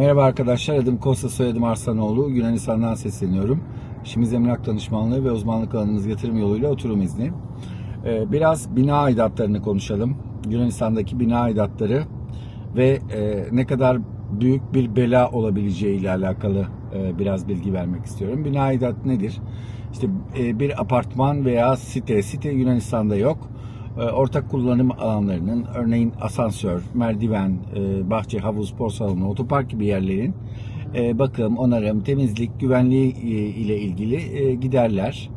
Merhaba arkadaşlar, adım Kosta, soyadım Arslanoğlu. Yunanistan'dan sesleniyorum. İşimiz emlak danışmanlığı ve uzmanlık alanımız yatırım yoluyla oturum izni. Ee, Biraz bina aidatlarını konuşalım. Yunanistan'daki bina aidatları ve e, ne kadar büyük bir bela olabileceği ile alakalı e, biraz bilgi vermek istiyorum. Bina aidat nedir? İşte e, bir apartman veya site, site Yunanistan'da yok. E, Ortak kullanım alanlarının örneğin asansör, merdiven, e, bahçe, havuz, spor salonu, otopark gibi yerlerin e, bakım, onarım, temizlik, güvenliği e, ile ilgili giderler.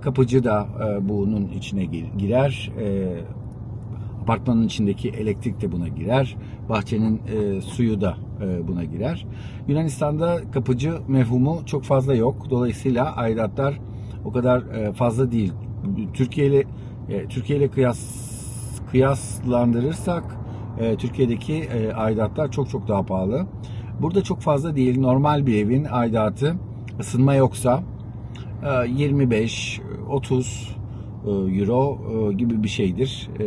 Kapıcı da bunun içine gir- girer. Apartmanın içindeki elektrik de buna girer. Bahçenin suyu da buna girer. Yunanistan'da kapıcı mefhumu çok fazla yok. Dolayısıyla aidatlar o kadar fazla değil. Türkiye ile e, Türkiye ile kıyas kıyaslandırırsak e, Türkiye'deki e, aidatlar çok çok daha pahalı. Burada çok fazla değil. Normal bir evin aidatı ısınma yoksa e, 25 30 e, euro e, gibi bir şeydir. E,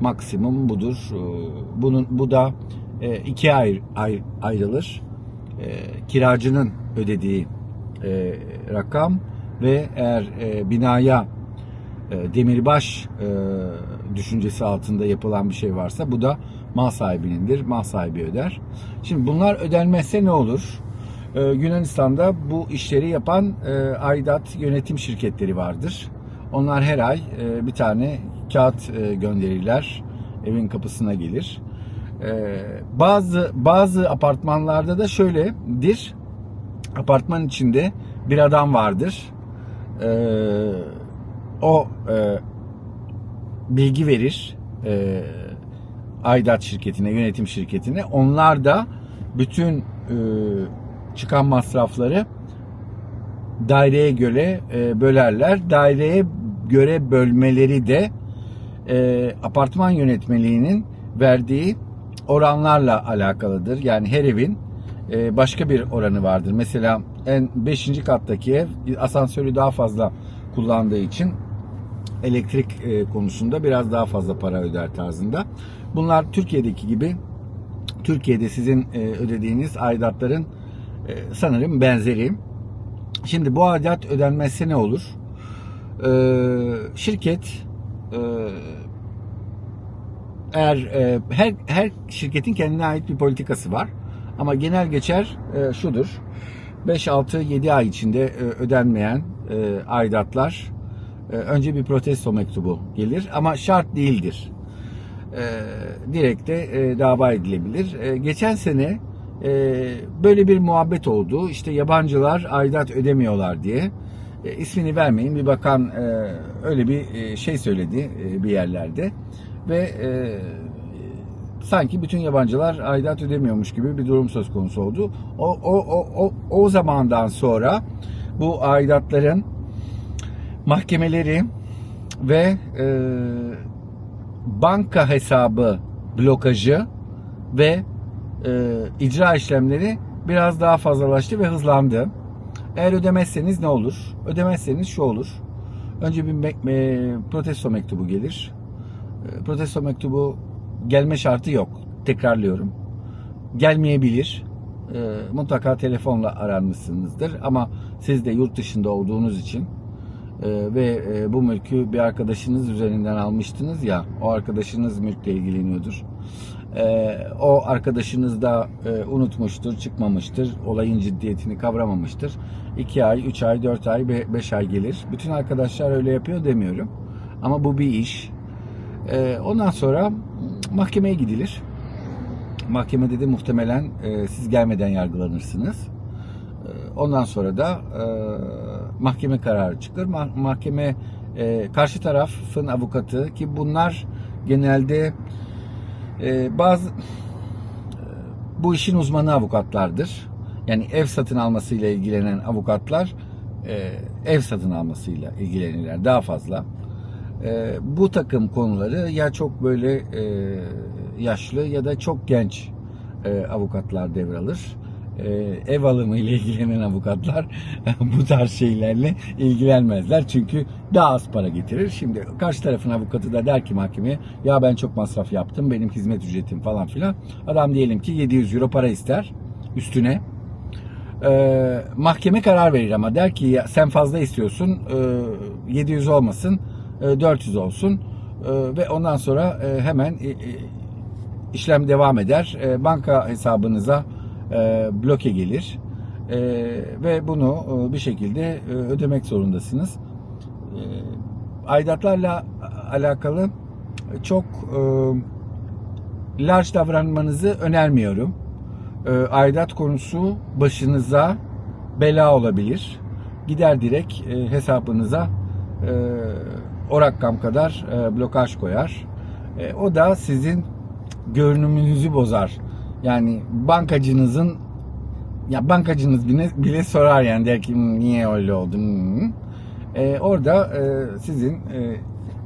maksimum budur. E, Bunun bu da e, ikiye ayr, ayr- ayrılır. E, kiracının ödediği e, rakam ve eğer e, binaya e, demirbaş e, düşüncesi altında yapılan bir şey varsa bu da mal sahibinindir. Mal sahibi öder. Şimdi bunlar ödenmezse ne olur? Ee, Yunanistan'da bu işleri yapan e, aidat yönetim şirketleri vardır. Onlar her ay e, bir tane kağıt e, gönderirler. Evin kapısına gelir. Bazı bazı apartmanlarda da şöyledir. Apartman içinde bir adam vardır. E, o e, bilgi verir e, aidat şirketine, yönetim şirketine. Onlar da bütün e, çıkan masrafları daireye göre e, bölerler. Daireye göre bölmeleri de e, apartman yönetmeliğinin verdiği oranlarla alakalıdır. Yani her evin e, başka bir oranı vardır. Mesela en 5. kattaki ev asansörü daha fazla kullandığı için elektrik e, konusunda biraz daha fazla para öder tarzında. Bunlar Türkiye'deki gibi Türkiye'de sizin e, ödediğiniz aidatların e, sanırım benzeri. Şimdi bu aidat ödenmezse ne olur? Şirket eğer her her şirketin kendine ait bir politikası var. Ama genel geçer şudur. 5 6 7 ay içinde ödenmeyen aidatlar önce bir protesto mektubu gelir ama şart değildir. E, direkt de e, dava edilebilir. E, geçen sene e, böyle bir muhabbet oldu. İşte yabancılar aidat ödemiyorlar diye. E, ismini vermeyin bir bakan öyle bir şey söyledi bir yerlerde ve sanki bütün yabancılar aidat ödemiyormuş gibi bir durum söz konusu oldu. O o o o, o zamandan sonra bu aidatların mahkemeleri ve e, banka hesabı blokajı ve e, icra işlemleri biraz daha fazlalaştı ve hızlandı. Eğer ödemezseniz ne olur? Ödemezseniz şu olur. Önce bir me- me- protesto mektubu gelir. E, protesto mektubu gelme şartı yok. Tekrarlıyorum. Gelmeyebilir. E, mutlaka telefonla aranmışsınızdır. Ama siz de yurt dışında olduğunuz için ve e, bu mülkü bir arkadaşınız üzerinden almıştınız ya o arkadaşınız mülkle ilgileniyordur. E, o arkadaşınız da e, unutmuştur, çıkmamıştır, olayın ciddiyetini kavramamıştır. 2 ay, 3 ay, 4 ay, 5 ay gelir. Bütün arkadaşlar öyle yapıyor demiyorum. Ama bu bir iş. E, ondan sonra mahkemeye gidilir. Mahkemede de muhtemelen e, siz gelmeden yargılanırsınız. Ondan sonra da e, mahkeme kararı çıkar. Ma- mahkeme e, karşı tarafın avukatı ki bunlar genelde e, bazı e, bu işin uzmanı avukatlardır. Yani ev satın almasıyla ilgilenen avukatlar e, ev satın almasıyla ilgilenirler daha fazla. E, bu takım konuları ya çok böyle e, yaşlı ya da çok genç e, avukatlar devralır. E, ev alımı ile ilgilenen avukatlar bu tarz şeylerle ilgilenmezler. Çünkü daha az para getirir. Şimdi karşı tarafın avukatı da der ki mahkemeye ya ben çok masraf yaptım benim hizmet ücretim falan filan. Adam diyelim ki 700 euro para ister üstüne. Ee, mahkeme karar verir ama der ki ya sen fazla istiyorsun e, 700 olmasın e, 400 olsun E, ve ondan sonra e, hemen e, e, işlem devam eder E, banka hesabınıza e, bloke gelir E, ve bunu e, bir şekilde ödemek zorundasınız E, aidatlarla alakalı çok large davranmanızı önermiyorum e, aidat konusu başınıza bela olabilir. Gider direkt hesabınıza e, o rakam kadar blokaj koyar. O da sizin görünümünüzü bozar. Yani bankacınızın ya bankacınız bile, bile sorar yani der ki "Hmm, niye öyle oldu? Hmm." E, orada e, sizin e,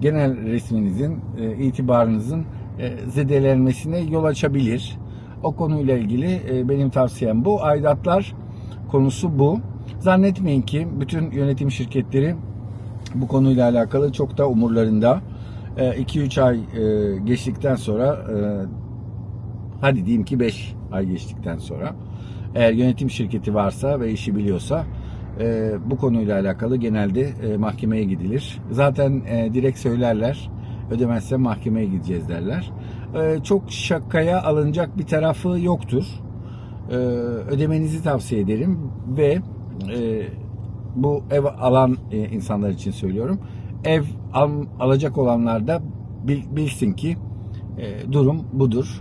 genel resminizin, e, itibarınızın e, zedelenmesine yol açabilir. O konuyla ilgili e, benim tavsiyem bu. Aidatlar konusu bu. Zannetmeyin ki bütün yönetim şirketleri bu konuyla alakalı çok da umurlarında. 2-3 ay e, geçtikten sonra e, hadi diyeyim ki 5 ay geçtikten sonra eğer yönetim şirketi varsa ve işi biliyorsa e, bu konuyla alakalı genelde e, mahkemeye gidilir. Zaten e, direkt söylerler ödemezse mahkemeye gideceğiz derler. E, çok şakaya alınacak bir tarafı yoktur. E, ödemenizi tavsiye ederim ve e, bu ev alan e, insanlar için söylüyorum. Ev al- alacak olanlar da bil- bilsin ki e, durum budur.